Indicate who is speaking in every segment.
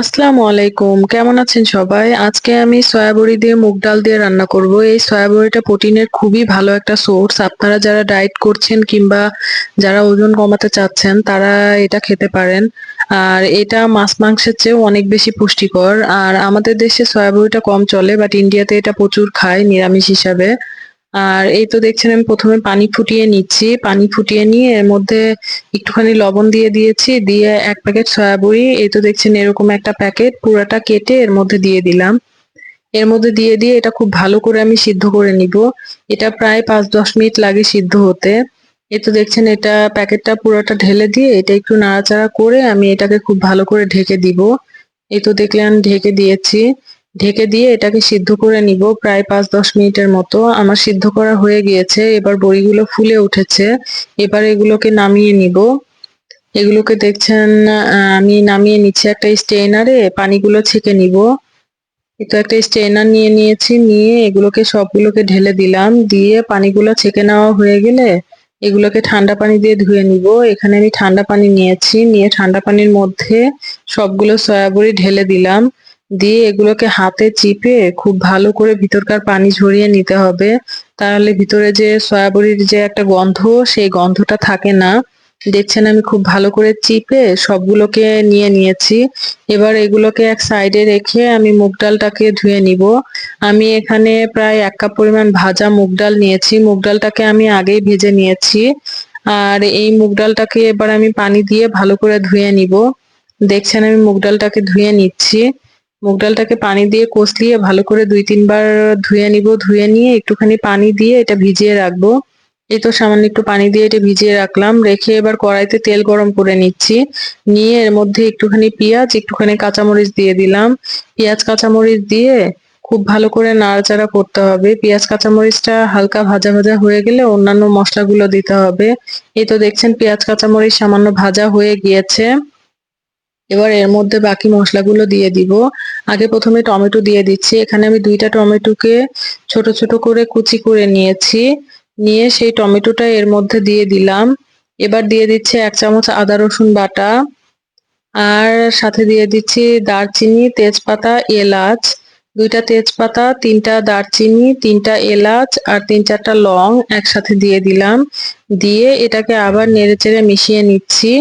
Speaker 1: আসসালামু আলাইকুম কেমন আছেন সবাই? আজকে আমি সয়াবড়ি দিয়ে মুগ ডাল দিয়ে রান্না করব। এই সয়াবড়িটা প্রোটিনের খুবই ভালো একটা সোর্স। আপনারা যারা ডায়েট করছেন কিংবা যারা ওজন কমাতে চাচ্ছেন, তারা এটা খেতে পারেন। আর এটা মাছ মাংসের চেয়েও অনেক বেশি পুষ্টিকর। আর আমাদের দেশে সয়াবড়িটা কম চলে, বাট ইন্ডিয়াতে এটা প্রচুর খায়, নিরামিষ হিসাবে। আর এই তো দেখছেন আমি প্রথমে পানি ফুটিয়ে নিচ্ছি। পানি ফুটিয়ে নিয়ে এর মধ্যে একটুখানি লবণ দিয়ে দিয়েছি, দিয়ে এক প্যাকেট সয়াবড়ি, এই তো দেখছেন এরকম একটা প্যাকেট, পুরাটা কেটে এর মধ্যে দিয়ে দিলাম। এর মধ্যে দিয়ে দিয়ে এটা খুব ভালো করে আমি সিদ্ধ করে নিব। এটা প্রায় পাঁচ দশ মিনিট লাগে সিদ্ধ হতে। এই তো দেখছেন এটা প্যাকেটটা পুরোটা ঢেলে দিয়ে এটা একটু নাড়াচাড়া করে আমি এটাকে খুব ভালো করে ঢেকে দিব। এই তো দেখলেন ঢেকে দিয়েছি। ঢেকে দিয়ে এটাকে সিদ্ধ করে নিব, প্রায় পাঁচ দশ মিনিটের মতো। আমার সিদ্ধ করা হয়ে গিয়েছে, এবার বড়িগুলো ফুলে উঠেছে। এবার এগুলোকে নামিয়ে নিব। এগুলোকে দেখছেন আমি নামিয়ে নিচ্ছি একটা স্টেনারে পানিগুলো ছেঁকে নিব। তো একটা স্টেনার নিয়ে নিয়েছি, নিয়ে এগুলোকে সবগুলোকে ঢেলে দিলাম। দিয়ে পানিগুলো ছেঁকে নেওয়া হয়ে গেলে এগুলোকে ঠান্ডা পানি দিয়ে ধুয়ে নিব। এখানে আমি ঠান্ডা পানি নিয়েছি, নিয়ে ঠান্ডা পানির মধ্যে সবগুলো সয়াবড়ি ঢেলে দিলাম। দিয়ে এগুলোকে হাতে চিপে খুব ভালো করে ভিতরকার পানি ঝরিয়ে নিতে হবে। তাহলে ভিতরে যে সয়াবড়ির যে একটা গন্ধ, সেই গন্ধটা থাকে না। দেখছেন আমি খুব ভালো করে চিপে সবগুলোকে নিয়ে নিয়েছি। এবার এগুলোকে এক সাইডে রেখে আমি মুগ ডালটাকে ধুয়ে নিব। আমি এখানে প্রায় এক কাপ পরিমাণ ভাজা মুগ ডাল নিয়েছি। মুগ ডালটাকে আমি আগেই ভেজে নিয়েছি। আর এই মুগ ডালটাকে এবার আমি পানি দিয়ে ভালো করে ধুয়ে নিব। দেখছেন আমি মুগ ডালটাকে ধুয়ে নিচ্ছি। মুগ ডালটাকে পানি দিয়ে কষলিয়ে ভালো করে দুই তিনবার ধুয়ে নিব, ধুয়ে নিয়ে একটুখানি পানি দিয়ে এটা ভিজিয়ে রাখব। এই তো সামান্য একটু পানি দিয়ে এটা ভিজিয়ে রাখলাম। রেখে এবার কড়াইতে তেল গরম করে নিচ্ছি। নিয়ে এর মধ্যে একটুখানি পেঁয়াজ, একটুখানি কাঁচামরিচ দিয়ে দিলাম। পেঁয়াজ, কাঁচামরিচ দিয়ে খুব ভালো করে নাড়াচাড়া করতে হবে। পেঁয়াজ, কাঁচামরিচটা হালকা ভাজা ভাজা হয়ে গেলে অন্যান্য মশলাগুলো দিতে হবে। এই তো দেখছেন পেঁয়াজ, কাঁচামরিচ সামান্য ভাজা হয়ে গিয়েছে। এবার এর মধ্যে বাকি মশলাগুলো দিয়ে দিব। আগে প্রথমে টমেটো দিয়ে দিচ্ছি। এখানে আমি দুইটা টমেটোকে ছোট ছোট করে কুচি করে নিয়েছি। নিয়ে সেই টমেটোটা এর মধ্যে দিয়ে দিলাম। এবার দিয়ে দিচ্ছি এক চামচ আদা রসুন বাটা। আর সাথে দিয়ে দিচ্ছি দারচিনি, তেজপাতা, এলাচ। দুইটা তেজপাতা, তিনটা দারচিনি, তিনটা এলাচ আর তিন চারটা লং একসাথে দিয়ে দিলাম। দিয়ে এটাকে আবার নেড়ে চেড়ে মিশিয়ে নিচ্ছি।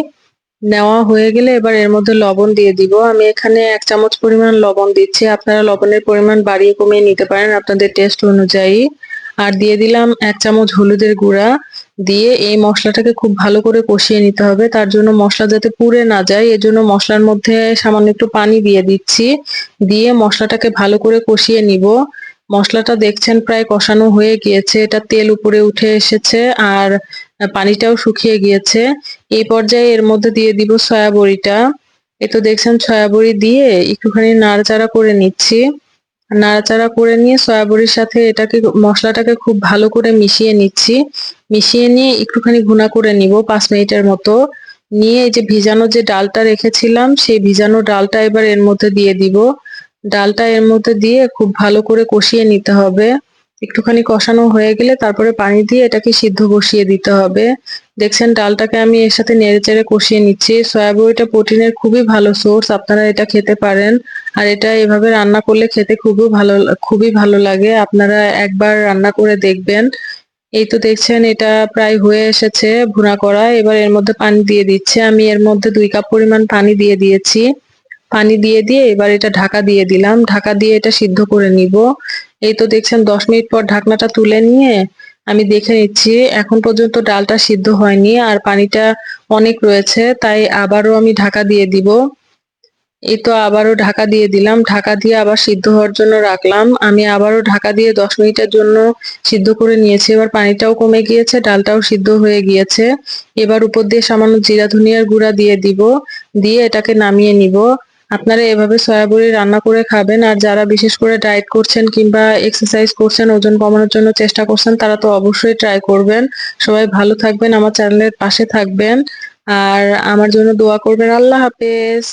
Speaker 1: নেওয়া হয়ে গেলে এবার এর মধ্যে লবণ দিয়ে দিব। আমি এখানে এক চামচ পরিমাণ লবণ দিচ্ছি। আপনারা লবণের পরিমাণ বাড়িয়ে কমিয়ে নিতে পারেন আপনাদের টেস্ট অনুযায়ী। আর দিয়ে দিলাম এক চামচ হলুদের গুঁড়া। দিয়ে এই মশলাটাকে খুব ভালো করে কষিয়ে নিতে হবে। তার জন্য মশলা যাতে পুড়ে না যায়, এজন্য মশলার মধ্যে সামান্য একটু পানি দিয়ে দিচ্ছি। দিয়ে মশলাটাকে ভালো করে কষিয়ে নিব। মশলাটা দেখছেন প্রায় কষানো হয়ে গিয়েছে। এটা তেল উপরে উঠে এসেছে। আর পানিটাও শুকিয়ে গিয়েছে। এই পর্যায়ে এর মধ্যে দিয়ে দিব সয়াবড়িটা। এ তো দেখছেন, সয়াবড়ি দিয়ে একটুখানি নাড়াচাড়া করে নিচ্ছি। নাড়াচাড়া করে নিয়ে সয়াবড়ির সাথে এটাকে, মশলাটাকে খুব ভালো করে মিশিয়ে নিচ্ছি। মিশিয়ে নিয়ে একটুখানি ঘুনা করে নিব পাঁচ মিনিটের মতো। নিয়ে এই যে ভিজানো যে ডালটা রেখেছিলাম, সেই ভিজানো ডালটা এবার এর মধ্যে দিয়ে দিব। ডালটা এর মধ্যে দিয়ে খুব ভালো করে কষিয়ে নিতে হবে। একটুখানি কষানো হয়ে গেলে তারপরে পানি দিয়ে এটাকে সিদ্ধ বসিয়ে দিতে হবে। দেখছেন, ডালটাকে আমি এর সাথে নেড়ে চেড়ে কষিয়ে নিচ্ছি। সয়াবড়িটা প্রোটিনের খুবই ভালো সোর্স, আপনারা এটা খেতে পারেন। আর এটা এভাবে রান্না করলে খেতে খুবই ভালো খুবই ভালো লাগে। আপনারা একবার রান্না করে দেখবেন। এই তো দেখছেন, এটা প্রায় হয়ে এসেছে ভুনা করা। এবার এর মধ্যে পানি দিয়ে দিচ্ছে। আমি এর মধ্যে দুই কাপ পরিমাণ পানি দিয়ে দিয়েছি। পানি দিয়ে দিয়ে এবার এটা ঢাকা দিয়ে দিলাম। ঢাকা দিয়ে এটা সিদ্ধ করে নিব। এই তো দেখছেন দশ মিনিট পর ঢাকনাটা তুলে নিয়ে আমি দেখে নিচ্ছি, এখন পর্যন্ত ডালটা সিদ্ধ হয়নি আর পানিটা অনেক রয়েছে, তাই আবারও আমি ঢাকা দিয়ে দিব। এই তো আবারও ঢাকা দিয়ে দিলাম। ঢাকা দিয়ে আবার সিদ্ধ হওয়ার জন্য রাখলাম। আমি আবারও ঢাকা দিয়ে দশ মিনিটের জন্য সিদ্ধ করে নিয়েছি। এবার পানিটাও কমে গিয়েছে, ডালটাও সিদ্ধ হয়ে গিয়েছে। এবার উপর দিয়ে সামান্য জিরা ধনিয়ার গুঁড়া দিয়ে দিব। দিয়ে এটাকে নামিয়ে নিব। আপনারা এভাবে সয়াবড়ি রান্না করে খাবেন আর যারা বিশেষ করে ডায়েট করছেন কিংবা এক্সারসাইজ করছেন, ওজন কমানোর জন্য চেষ্টা করছেন, তারা তো অবশ্যই ট্রাই করবেন। সবাই ভালো থাকবেন, আমার চ্যানেলের পাশে থাকবেন। আর আমার জন্য দোয়া করবেন। আল্লাহ হাফেজ।